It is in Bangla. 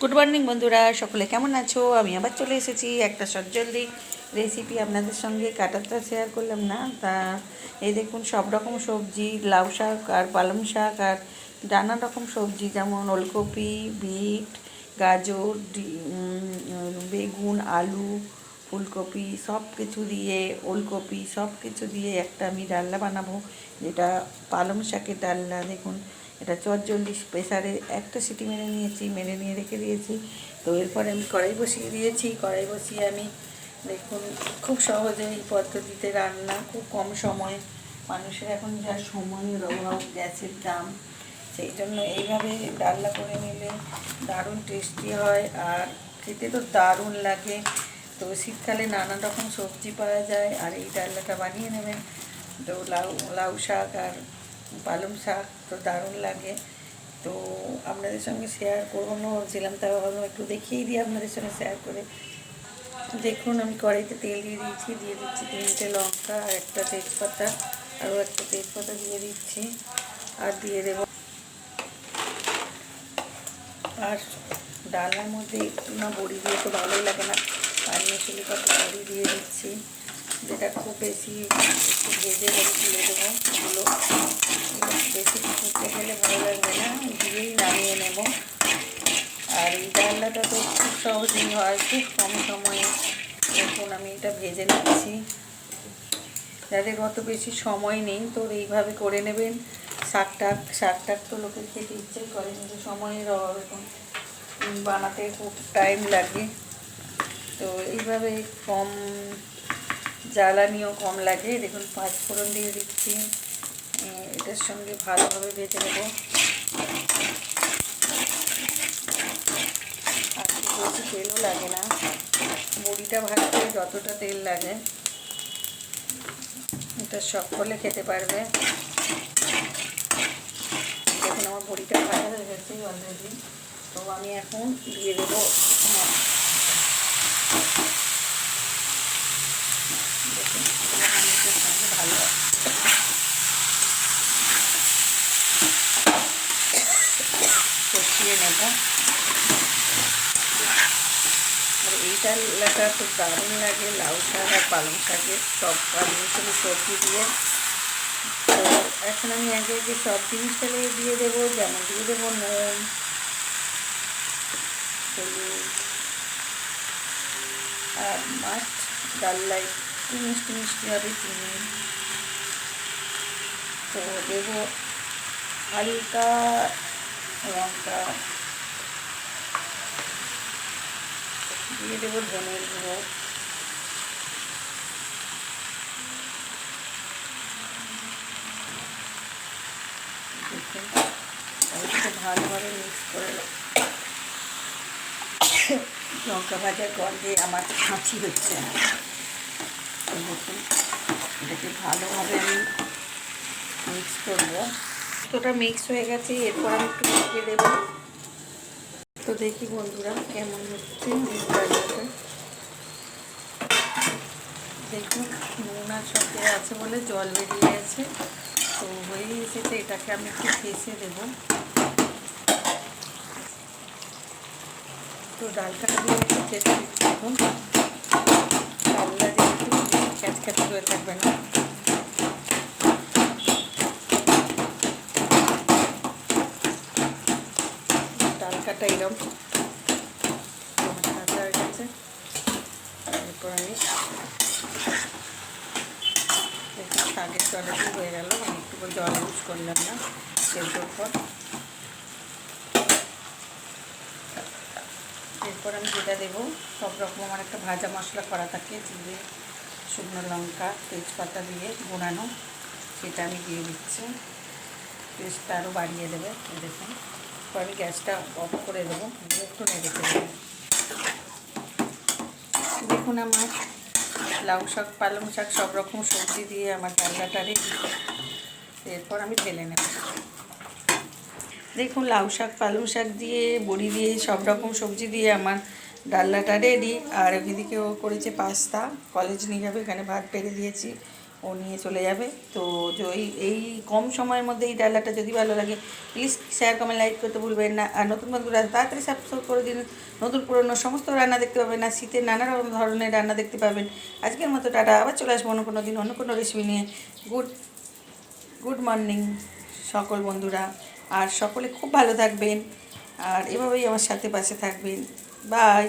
গুড মর্নিং বন্ধুরা। সকলে কেমন আছো? আমি আবার চলে এসেছি একটা সজ্জলদি রেসিপি আপনাদের সঙ্গে। কাটারটা শেয়ার করলাম না। তা এই দেখুন, সব রকম সবজি, লাউ শাক আর পালং শাক আর নানা রকম সবজি, যেমন ওলকপি, বিট, গাজর বেগুন, আলু, ফুলকপি সব কিছু দিয়ে, ওলকপি সব কিছু দিয়ে একটা আমি ডালনা বানাবো। যেটা পালং শাকের ডালনা, দেখুন। এটা চটজলদি প্রেসারে একটা সিটি মেরে নিয়েছি, মেরে নিয়ে রেখে দিয়েছি। তো এরপরে আমি কড়াই বসিয়ে দিয়েছি। কড়াই বসিয়ে আমি দেখুন, খুব সহজে এই পদ্ধতিতে রান্না, খুব কম সময়। মানুষের এখন যা সময়ের অভাব গ্যাসের দাম, সেই জন্য এইভাবে ডালনা করে নিলে দারুণ টেস্টি হয় আর খেতে তো দারুণ লাগে। তো শীতকালে নানা রকম সবজি পাওয়া যায় আর এই ডালনাটা বানিয়ে নেবেন। তো লাউ লাউ শাক আর পালং শাক তো দারুণ লাগে। তো আপনাদের সঙ্গে শেয়ার করব। না ভাবছিলাম তা ভাবলাম একটু দেখিয়ে দিই আপনাদের সঙ্গে শেয়ার করে। দেখুন, আমি কড়াইতে তেল দিয়ে দিয়েছি, দিয়ে দিচ্ছি তিনটে লঙ্কা আর একটা তেজপাতা, আরও একটা তেজপাতা দিয়ে দিচ্ছি আর দিয়ে দেবো আর ডালনার মধ্যে না, বড়ি দিয়ে তো ভালোই লাগে না। পানিয়ে চুলি কত বড়ি দিয়ে দিচ্ছি। যেটা খুব বেশি ভেজে বড়ি তুলে দেবো এগুলো বেশি ফুটতে গেলে ভালো লাগবে না দিয়েই নামিয়ে নেব। আর এই ডালনাটা তো খুব সহজেই হয়, খুব কম সময়ে। দেখুন আমি এটা ভেজে নিচ্ছি। যাদের অত বেশি সময় নেই, তো এইভাবে করে নেবেন। শাক টাক শাক টাক তো লোকের খেতে ইচ্ছেই করে কিন্তু সময়ের অভাব। এখন বানাতে খুব টাইম লাগে। তো এইভাবে কম জ্বালানিও কম লাগে। দেখুন, পাঁচ ফোড়ন দিয়ে দিচ্ছি। এটার সঙ্গে ভালোভাবে ভেজে নেব। আর বেশি তেলও লাগে না। বড়িটা ভাজতে যতটা তেল লাগে। এটা সকলে খেতে পারবে। দেখুন, আমার বড়িটা ভাজা হয়ে গেছে অলরেডি তো আমি এখন দিয়ে দেবো হ্যাঁ দেখুন আমি এটার সঙ্গে ভালো কষিয়ে আর এই ডালটা তো দারুণ লাগে, লাউ শাক আর পালং শাকের সব পালং সবজি দিয়ে। তো এখন আমি আগে আগে সব জিনিস তাহলে দিয়ে দেবো, যেমন দিয়ে দেবো নুন হলুদ, আর মাছ ডাল্লাই একটু মিষ্টি মিষ্টি হবে চিনি। তো দেবো হালকা লঙ্কা দিয়ে দেবো ধনের গুঁড়ো। ভালোভাবে মিক্স করে লঙ্কা ভাজার গন্ধে আমার হাঁচি হচ্ছে এটাকে ভালোভাবে আমি মিক্স করব। মিক্স হয়ে গেছে, এরপর আমি একটু দেবো। দেখি বন্ধুরা কেমন হচ্ছে, দেখুন নুন আর দেওয়া আছে বলে জল বেরিয়ে আছে তো হয়ে এসেছে, এটাকে আমি একটু ফেসে দেবো। তো ডালটা দিয়ে একটু ফেসে দেখুন। ডালটা দিয়ে একটু ক্যাচ ক্যাচ করে থাকবে না। কাটা এরম কাটা হয়ে গেছে এরপর আমি শাকের জলটি হয়ে গেল আমি একটু জল ইউজ করলাম না সেদ্ধর পর এরপর আমি যেটা দেবো সব রকম আমার একটা ভাজা মশলা করা থাকে জিরে শুকনো লঙ্কা তেজপাতা দিয়ে গোড়ানো সেটা আমি দিয়ে দিচ্ছি টেস্টটা আরও বাড়িয়ে দেবে দেখুন আমি গ্যাসটা অফ করে দেবো। একটু নেড়ে দেবো দেখুন আমার লাউ শাক, পালং শাক সব রকম সবজি দিয়ে আমার ডালনাটা রেডি। এরপর আমি ঢেলে নেব। দেখুন লাউ শাক, পালং শাক দিয়ে, বড়ি দিয়ে, সব রকম সবজি দিয়ে আমার ডালনাটা রেডি। আর ওইদিকে ও করেছে পাস্তা। কলেজ নিয়ে যাবে, এখানে ভাত পেরে দিয়েছি। ও নিয়ে চলে যাবে। তো এই এই কম সময়ের মধ্যে এই ডালাটা যদি ভালো লাগে প্লিজ শেয়ার কমেন্ট লাইক করতে ভুলবেন না। আর নতুন বন্ধুরা, তাড়াতাড়ি সাবস্ক্রাইব করে দিন। নতুন পুরনো সমস্ত রান্না দেখতে পাবেন আর শীতের নানা রকম ধরনের রান্না দেখতে পাবেন। আজকের মতো টাটা, আবার চলে আসব অন্য কোনো দিন, অন্য কোনো রেসিপি নিয়ে। গুড গুড মর্নিং সকল বন্ধুরা। আর সকলে খুব ভালো থাকবেন। আর এভাবেই আমার সাথে পাশে থাকবেন। বাই